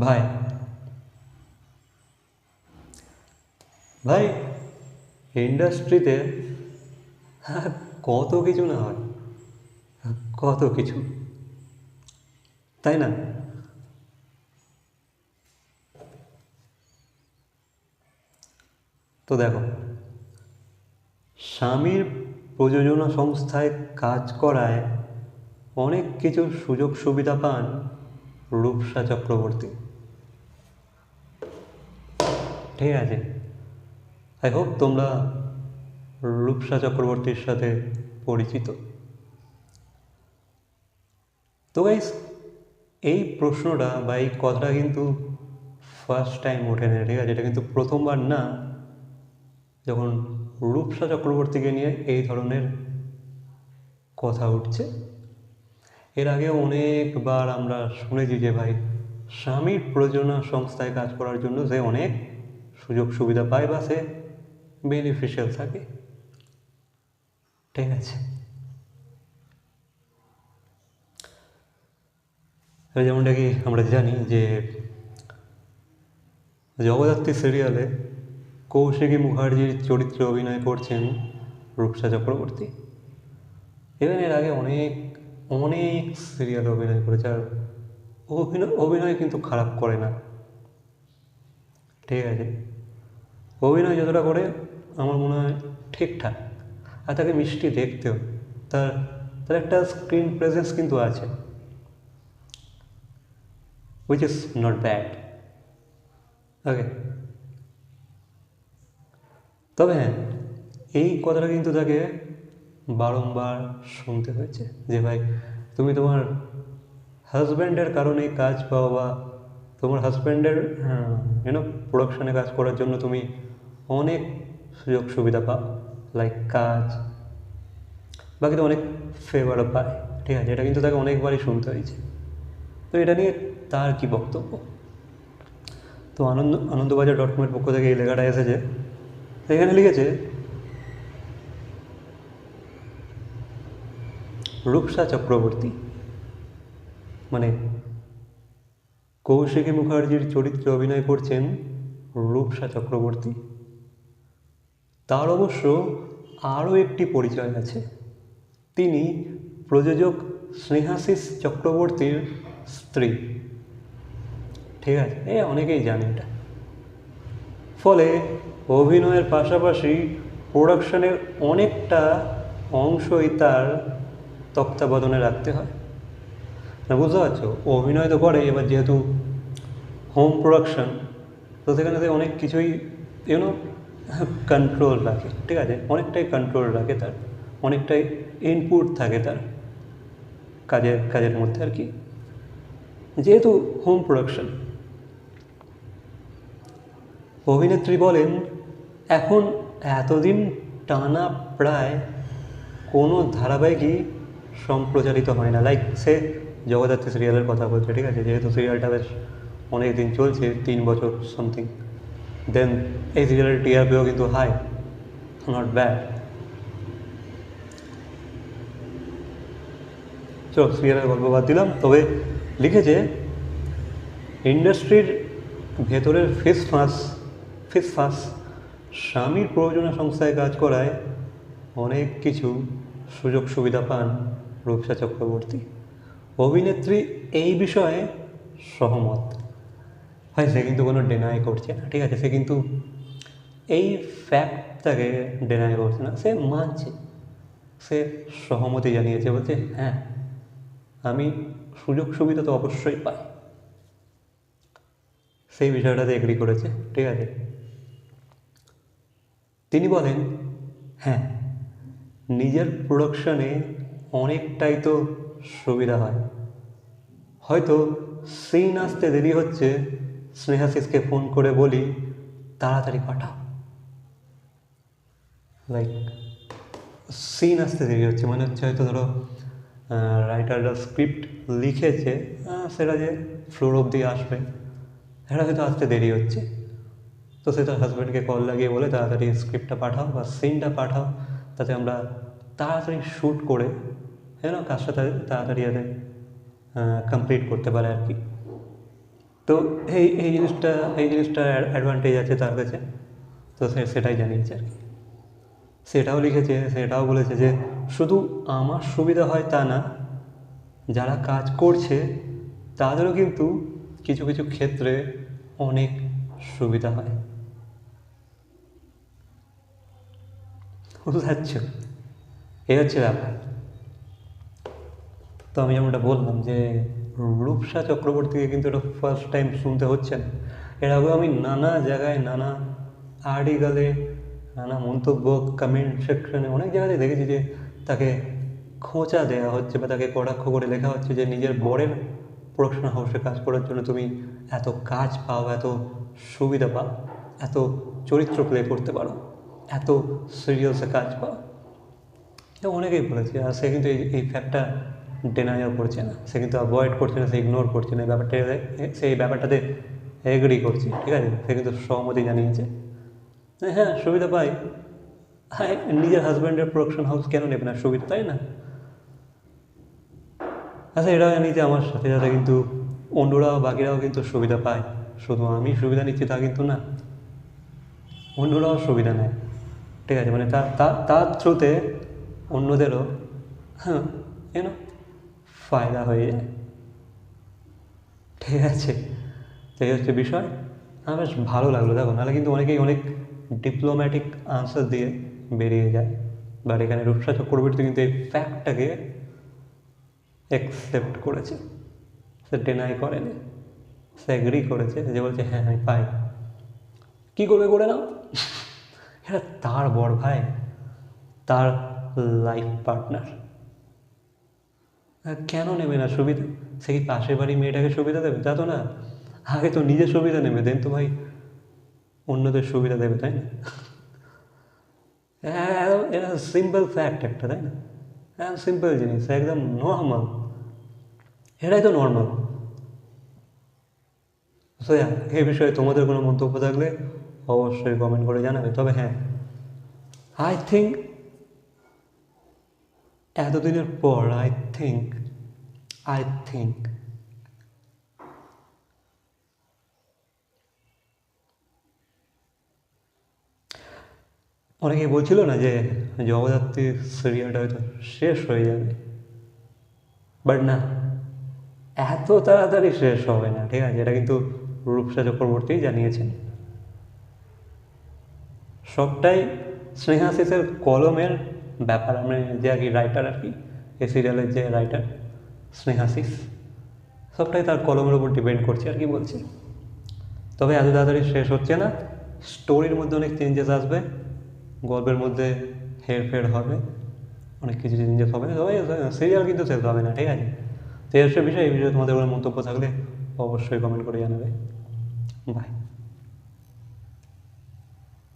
ভাই। ভাই, ইন্ডাস্ট্রিতে কত কিছু না হয়, কত কিছু। তাই না? তো দেখো, স্বামীর প্রযোজনা সংস্থায় কাজ করায় অনেক কিছু সুযোগ সুবিধা পান রূপসা চক্রবর্তী। ঠিক আছে। আই হোপ তোমরা রূপসা চক্রবর্তীর সাথে পরিচিত। তো গাইস এই প্রশ্নটা বা এই কথাটা কিন্তু ফার্স্ট টাইম ওঠে না, ঠিক আছে? এটা কিন্তু প্রথমবার না যখন রূপসা চক্রবর্তীকে নিয়ে এই ধরনের কথা উঠছে। এর আগে অনেকবার আমরা শুনেছি যে ভাই, স্বামীর প্রযোজনা সংস্থায় কাজ করার জন্য সে অনেক সুযোগ সুবিধা পায় বা সে বেনিফিশিয়াল থাকে। ঠিক আছে। যেমনটা কি আমরা জানি যে, জগদ্ধাত্রী সিরিয়ালে কৌশিকী মুখার্জির চরিত্রে অভিনয় করছেন রূপসা চক্রবর্তী। এবং এর আগে অনেক অনেক সিরিয়ালে অভিনয় করেছে, আর অভিনয় অভিনয় কিন্তু খারাপ করে না। ঠিক আছে। অভিনয় যতটা করে, আমার মনে হয় ঠিকঠাক। আর তাকে মিষ্টি দেখতেও। তার তার একটা স্ক্রিন প্রেজেন্স কিন্তু আছে। Which is not bad okay তবে হ্যাঁ এই কথাটা কিন্তু তাকে বারংবার শুনতে হয়েছে যে, ভাই, তুমি তোমার হাজব্যান্ডের কারণে কাজ পাও বা তোমার হাজব্যান্ডের ইউনো প্রোডাকশানে কাজ করার জন্য তুমি অনেক সুযোগ সুবিধা পাও লাইক কাজ বাকি তো অনেক ফেভারও পায় ঠিক আছে? এটা কিন্তু তাকে অনেকবারই শুনতে হয়েছে। তো এটা নিয়ে তার কি বক্তব্য? তো আনন্দ আনন্দবাজার ডট কমের পক্ষ থেকে এই লেখাটা এসেছে। তো এখানে লিখেছে রূপসা চক্রবর্তী মানে কৌশিকী মুখার্জির চরিত্রে অভিনয় করছেন রূপসা চক্রবর্তী। তার অবশ্য আরও একটি পরিচয় আছে। তিনি প্রযোজক স্নেহাশিস চক্রবর্তীর স্ত্রী। ঠিক আছে, এ অনেকেই জানে এটা। ফলে অভিনয়ের পাশাপাশি প্রোডাকশনের অনেকটা অংশই তার তত্ত্বাবধানে রাখতে হয়। না বুঝতে পারছ ও অভিনয় তো করে, এবার যেহেতু হোম প্রোডাকশন তো সেখানে সে অনেক কিছুই ইউনো কন্ট্রোল রাখে, ঠিক আছে? অনেকটাই কন্ট্রোল রাখে তার, অনেকটাই ইনপুট থাকে তার কাজের কাজের মধ্যে আর কি। যেহেতু হোম প্রোডাকশন অভিনেত্রী বলেন, এখন এতদিন টানা প্রায় কোনো ধারাবাহিকই সম্প্রচারিত হয় না। লাইক সে জগদ্ধাত্রী সিরিয়ালের কথা বলছে, ঠিক আছে? যেহেতু সিরিয়ালটা বেশ অনেক দিন চলছে, তিন বছর সামথিং দেন এই সিরিয়ালের টিআরপিও কিন্তু হাই নট ব্যাড চলো সিরিয়ালের গল্প বাদ দিলাম, তবে লিখেছে ইন্ডাস্ট্রির ভেতরের ফেস ফাঁস ফেস ফাঁস স্বামীর প্রয়োজনীয় সংস্থায় কাজ করায় অনেক কিছু সুযোগ সুবিধা পান রূপসা চক্রবর্তী। অভিনেত্রী এই বিষয়ে সহমত। হয়, সে কিন্তু কোনো ডেনাই করছে না, ঠিক আছে? সে কিন্তু এই ফ্যাক্টটাকে ডেনাই করছে না, সে মানছে। সে সহমতি জানিয়েছে, বলছে হ্যাঁ আমি সুযোগ সুবিধা তো অবশ্যই পাই। সেই বিষয়টাতে এগ্রি করেছে, ঠিক আছে? তিনি বলেন হ্যাঁ নিজের প্রোডাকশনে অনেকটাই তো সুবিধা হয়। হয়তো সিন আসতে দেরি হচ্ছে, স্নেহাশিসকে ফোন করে বলি, তাড়াতাড়ি পাঠাও। লাইক সিন আসতে দেরি হচ্ছে মানে হচ্ছে হয়তো ধরো রাইটাররা স্ক্রিপ্ট লিখেছে সেটা যে ফ্লোর অবধি আসবে, সেটা হয়তো আসতে দেরি হচ্ছে। তো সে তার হাজব্যান্ডকে কল লাগিয়ে বলে, তাড়াতাড়ি স্ক্রিপ্টটা পাঠাও বা সিনটা পাঠাও, তাতে আমরা তাড়াতাড়ি শ্যুট করে হ্যাঁ কাজটা তাড়াতাড়ি যাতে কমপ্লিট করতে পারে আর কি। তো এই এই জিনিসটা এই জিনিসটা অ্যাডভান্টেজ আছে তার কাছে। তো সে, সেটাই জানিয়েছে আর কি। সেটাও লিখেছে, সেটাও বলেছে যে শুধু আমার সুবিধা হয় তা না, যারা কাজ করছে, তাদেরও কিন্তু কিছু কিছু ক্ষেত্রে অনেক সুবিধা হয়। বুঝতে পারছ? এই হচ্ছে ব্যাপার। তো আমি যেমনটা বললাম যে রূপসা চক্রবর্তীকে কিন্তু এটা ফার্স্ট টাইম শুনতে হচ্ছে না। এর আগেও আমি নানা জায়গায় নানা আর্টিকেলে নানা মন্তব্য কমেন্ট সেকশনে অনেক জায়গাতে দেখেছি যে তাকে খোঁচা দেওয়া হচ্ছে বা তাকে কটাক্ষ করে লেখা হচ্ছে যে নিজের বরের প্রোডাকশন হাউসে কাজ করার জন্য তুমি এত কাজ পাও, এত সুবিধা পাও, এত চরিত্র প্লে করতে পারো, এত সিরিয়ালসে কাজ পাও। অনেকেই বলেছে, আর সে কিন্তু এই এই ফ্যাক্টটা ডেনাইও করছে না। সে কিন্তু অ্যাভয়েড করছে না, সে ইগনোর করছে না। ব্যাপারটা, সেই ব্যাপারটাতে এগ্রি করছে, ঠিক আছে? সে কিন্তু সহমতি জানিয়েছে। হ্যাঁ সুবিধা পাই। হ্যাঁ নিজের হাজব্যান্ডের প্রোডাকশন হাউস কেন নেবে না? সুবিধা, তাই না? আচ্ছা এটাও জানি যে আমার সাথে সাথে কিন্তু অন্যরাও, বাকিরাও কিন্তু সুবিধা পায়। শুধু আমি সুবিধা নিচ্ছি তা কিন্তু না। অন্যরাও সুবিধা নেয়। ঠিক আছে? মানে তার তার থ্রুতে অন্যদেরও হ্যাঁ কেন ফায়দা হয়ে যায়। ঠিক আছে? এই হচ্ছে বিষয়। আমার বেশ ভালো লাগল। দেখো, নাহলে কিন্তু অনেকেই অনেক ডিপ্লোম্যাটিক আনসার দিয়ে বেরিয়ে যায়। বাট এখানে রূপসা চক্রবর্তী কিন্তু এই ফ্যাক্টটাকে অ্যাকসেপ্ট করেছে। সে ডেনাই করেনি। সে এগ্রি করেছে। যে বলছে হ্যাঁ আমি পাই। কী করবে করে নাও? এটা তার বড় ভাই, তার লাইফ পার্টনার কেন নেবে না সুবিধা? সে কি পাশের বাড়ি মেয়েটাকে সুবিধা দেবে? তা তো না। আগে তো নিজের সুবিধা নেবে, দেন তো ভাই অন্যদের সুবিধা দেবে, তাই না? এটা সিম্পল ফ্যাক্ট একটা, তাই না? হ্যাঁ সিম্পল জিনিস, একদম নর্মাল এটাই তো নর্মাল সো এই বিষয়ে তোমাদের কোনো মন্তব্য থাকলে অবশ্যই কমেন্ট করে জানাবে, তবে হ্যাঁ আই থিঙ্ক এতদিনের পর আই থিঙ্ক আই থিঙ্ক অনেকে বলছিল না যে জগদ্ধাত্রী সিরিয়ালটা হয়তো শেষ হয়ে যাবে। বাট না, এত তাড়াতাড়ি শেষ হবে না, ঠিক আছে? এটা কিন্তু রূপসা চক্রবর্তী জানিয়েছেন। সবটাই স্নেহাশিসের কলমের ব্যাপার আমরা যে আর কি রাইটার আর কি, এই সিরিয়ালের যে রাইটার স্নেহাশিস সবটাই তার কলমের উপর ডিপেন্ড করছে আর কি বলছে। তবে এত তাড়াতাড়ি শেষ হচ্ছে না স্টোরির মধ্যে অনেক চেঞ্জেস আসবে, গল্পের মধ্যে হেরফের হবে, অনেক কিছু চেঞ্জেস হবে, তবে সিরিয়াল কিন্তু শেষ হবে না, ঠিক আছে? তো এর বিষয়ে এই বিষয়ে তোমাদের কোনো মন্তব্য থাকলে অবশ্যই কমেন্ট করে জানাবে। বাই